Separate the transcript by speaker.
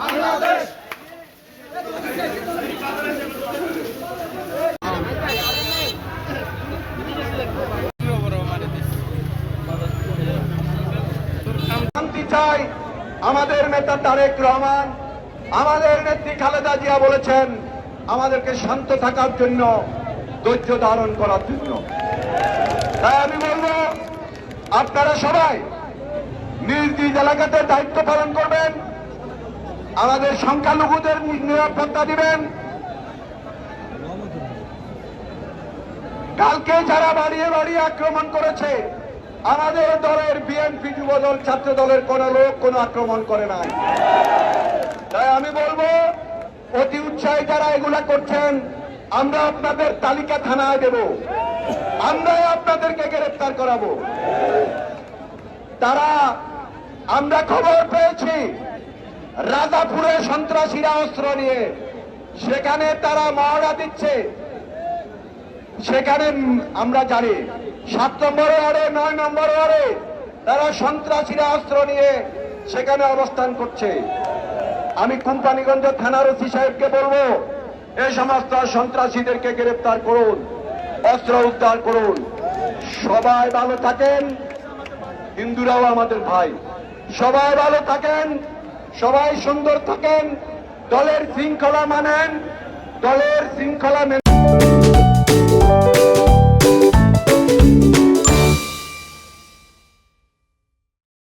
Speaker 1: বাংলাদেশ। আমাদের নেতা তারেক রহমান। আমাদের নেত্রী খালেদা জিয়া বলেছেন, আমাদেরকে শান্ত থাকার জন্য, ধৈর্য ধারণ করার জন্য। তাই আমি বলব, আপনারা সবাই নিজ নিজ এলাকাতে দায়িত্ব পালন করবেন। আমাদের সংখ্যালঘুদের নিরাপত্তা দিবেন। কালকে যারা বাড়িয়ে বাড়িয়ে আক্রমণ করেছে, আমাদের দলের বিএনপি যুবদল ছাত্র দলের কোন লোক কোন আক্রমণ করে নাই। তাই আমি বলব, অতি উৎসাহে যারা এগুলা করছেন, আমরা আপনাদের তালিকা থানায় দেব। আমরাই আপনাদেরকে গ্রেফতার করাবো। তারা, আমরা খবর পেয়েছি। রাজাপুরে সন্ত্রাসীরা অস্ত্র নিয়ে। সেখানে তারা মহড়া দিচ্ছে। সেখানে আমরা জানি সাত নম্বর ওয়ার্ডে, নয় নম্বর ওয়ার্ডে তারা সন্ত্রাসীরা অস্ত্র নিয়ে সেখানে অবস্থান করছে। আমি কোম্পানিগঞ্জ থানার ওসি সাহেবকে বলব, এ সমস্ত সন্ত্রাসীদেরকে গ্রেপ্তার করুন, অস্ত্র উদ্ধার করুন। সবাই ভালো থাকেন। হিন্দুরাও আমাদের ভাই। সবাই ভালো থাকেন। সবাই সুন্দর থাকেন দলের শৃঙ্খলা মানেন দলের শৃঙ্খলা